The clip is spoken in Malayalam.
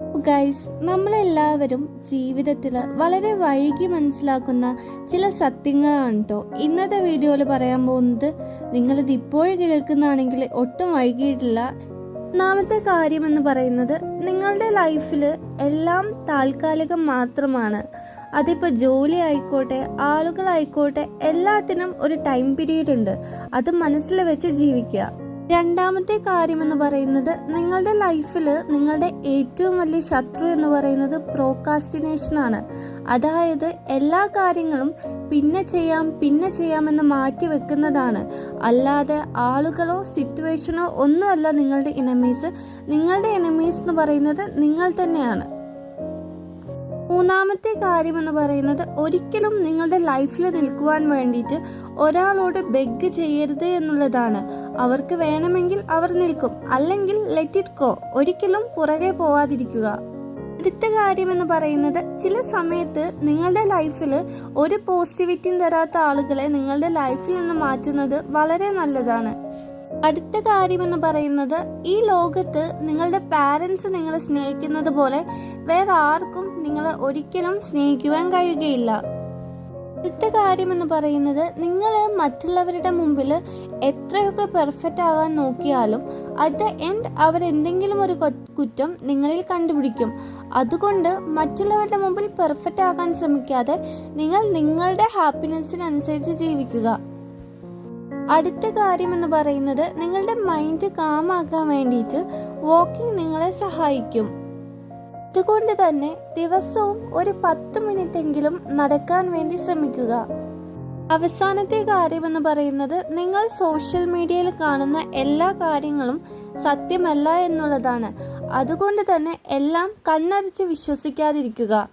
ഗൈസ് നമ്മളെല്ലാവരും ജീവിതത്തിൽ വളരെ വൈകി മനസ്സിലാക്കുന്ന ചില സത്യങ്ങളാണ് കേട്ടോ ഇന്നത്തെ വീഡിയോയിൽ പറയാൻ പോകുന്നത് നിങ്ങളിത് ഇപ്പോഴും കേൾക്കുന്നതാണെങ്കിൽ ഒട്ടും വൈകിയിട്ടില്ല. ഒന്നാമത്തെ കാര്യം എന്ന് പറയുന്നത് നിങ്ങളുടെ ലൈഫിൽ എല്ലാം താൽക്കാലികം മാത്രമാണ്. അതിപ്പോൾ ജോലി ആയിക്കോട്ടെ ആളുകളായിക്കോട്ടെ എല്ലാത്തിനും ഒരു ടൈം പീരീഡ് ഉണ്ട്. അത് മനസ്സിൽ വെച്ച് ജീവിക്കുക. രണ്ടാമത്തെ കാര്യം എന്ന് പറയുന്നത് നിങ്ങളുടെ ലൈഫിൽ നിങ്ങളുടെ ഏറ്റവും വലിയ ശത്രു എന്ന് പറയുന്നത് പ്രോകാസ്റ്റിനേഷൻ ആണ്. അതായത് എല്ലാ കാര്യങ്ങളും പിന്നെ ചെയ്യാം പിന്നെ ചെയ്യാമെന്ന് മാറ്റി വെക്കുന്നതാണ്. അല്ലാതെ ആളുകളോ സിറ്റുവേഷനോ ഒന്നുമല്ല നിങ്ങളുടെ എനമീസ് നിങ്ങളുടെ എനമീസ് എന്ന് പറയുന്നത് നിങ്ങൾ തന്നെയാണ്. മൂന്നാമത്തെ കാര്യം എന്ന് പറയുന്നത് ഒരിക്കലും നിങ്ങളുടെ ലൈഫിൽ നിൽക്കുവാൻ വേണ്ടിയിട്ട് ഒരാളോട് ബെഗ് ചെയ്യരുത് എന്നുള്ളതാണ്. അവർക്ക് വേണമെങ്കിൽ അവർ നിൽക്കും. അല്ലെങ്കിൽ ലെറ്റ് ഇറ്റ് ഗോ ഒരിക്കലും പുറകെ പോവാതിരിക്കുക. അടുത്ത കാര്യം എന്ന് പറയുന്നത് ചില സമയത്ത് നിങ്ങളുടെ ലൈഫിൽ ഒരു പോസിറ്റിവിറ്റിയും തരാത്ത ആളുകളെ നിങ്ങളുടെ ലൈഫിൽ നിന്ന് മാറ്റുന്നത് വളരെ നല്ലതാണ്. അടുത്ത കാര്യം എന്ന് പറയുന്നത് ഈ ലോകത്ത് നിങ്ങളുടെ പാരൻസ് നിങ്ങളെ സ്നേഹിക്കുന്നത് പോലെ വേറെ ആർക്കും നിങ്ങളെ ഒരിക്കലും സ്നേഹിക്കുവാൻ കഴിയുകയില്ല. അടുത്ത കാര്യം എന്ന് പറയുന്നത് നിങ്ങൾ മറ്റുള്ളവരുടെ മുമ്പിൽ എത്രയൊക്കെ പെർഫെക്റ്റ് ആകാൻ നോക്കിയാലും അറ്റ് ദ എൻഡ് അവരെന്തെങ്കിലും ഒരു കുറ്റം നിങ്ങളിൽ കണ്ടുപിടിക്കും. അതുകൊണ്ട് മറ്റുള്ളവരുടെ മുമ്പിൽ പെർഫെക്റ്റ് ആകാൻ ശ്രമിക്കാതെ നിങ്ങൾ നിങ്ങളുടെ ഹാപ്പിനെസ്സിനനുസരിച്ച് ജീവിക്കുക. അടുത്ത കാര്യം എന്ന് പറയുന്നത് നിങ്ങളുടെ മൈൻഡ് കാമാക്കാൻ വേണ്ടിയിട്ട് വാക്കിംഗ് നിങ്ങളെ സഹായിക്കും. അതുകൊണ്ട് തന്നെ ദിവസവും ഒരു പത്ത് മിനിറ്റ് എങ്കിലും നടക്കാൻ വേണ്ടി ശ്രമിക്കുക. അവസാനത്തെ കാര്യം എന്ന് പറയുന്നത് നിങ്ങൾ സോഷ്യൽ മീഡിയയിൽ കാണുന്ന എല്ലാ കാര്യങ്ങളും സത്യമല്ല എന്നുള്ളതാണ്. അതുകൊണ്ട് തന്നെ എല്ലാം കണ്ണടച്ച് വിശ്വസിക്കാതിരിക്കുക.